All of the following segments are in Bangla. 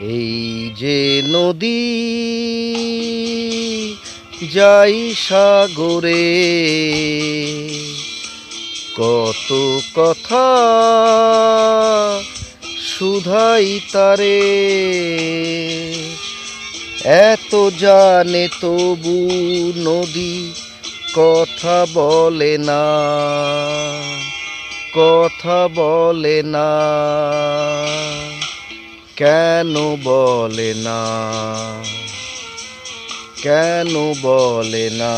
এই যে নদী যাই সাগরে, কত কথা শুধাই তারে। এত জানে তবু নদী কথা বলে না, কথা বলে না। কেন বলে না? কেন বলে না?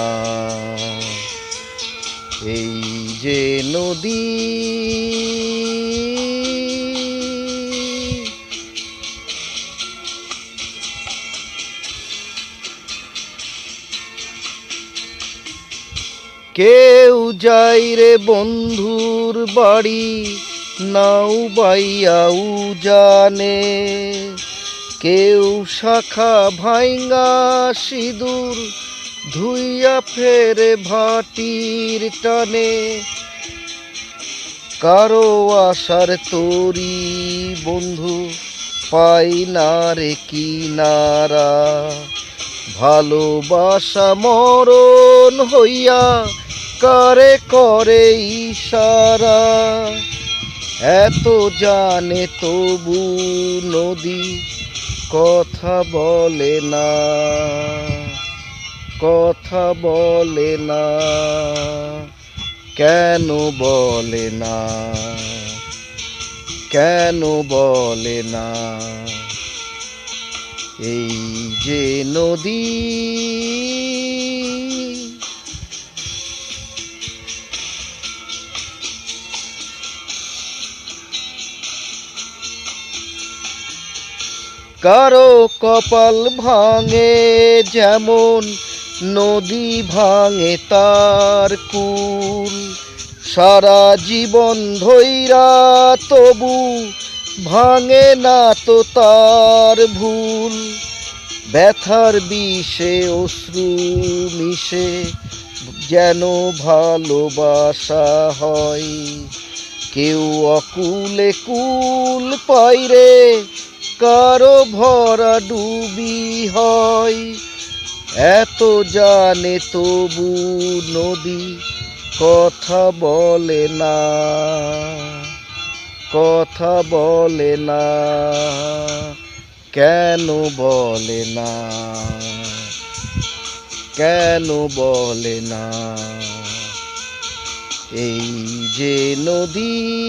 এই যে নদী কেউ যাই রে বন্ধুর বাড়ি নাও বাইয়াও জানে, কেউ শাখা ভাইঙ্গা সিঁদুর ধুইয়া ফেরে ভাটির টানে। কারও আশার তরি বন্ধু পাই না রে কিনারা, ভালোবাসা মরণ হইয়া কারে করে ইশারা। এত জানে তবু নদী কথা বলে না, কথা বলে না, কেন বলে না, কেন বলে না। এই যে নদী কারও কপাল ভাঙে, যেমন নদী ভাঙে তার কুল। সারা জীবন ধৈরা তবু ভাঙে না তো তার ভুল। ব্যথার বিষে অশ্রু মিশে, যেন ভালোবাসা হয়। কেউ অকুলে কুল পাইরে কারও ভরা ডুবি হয়। এত জানে তবু নদী কথা বলে না। কথা বলে না। কেন বলে না? কেন বলে না? এই যে নদী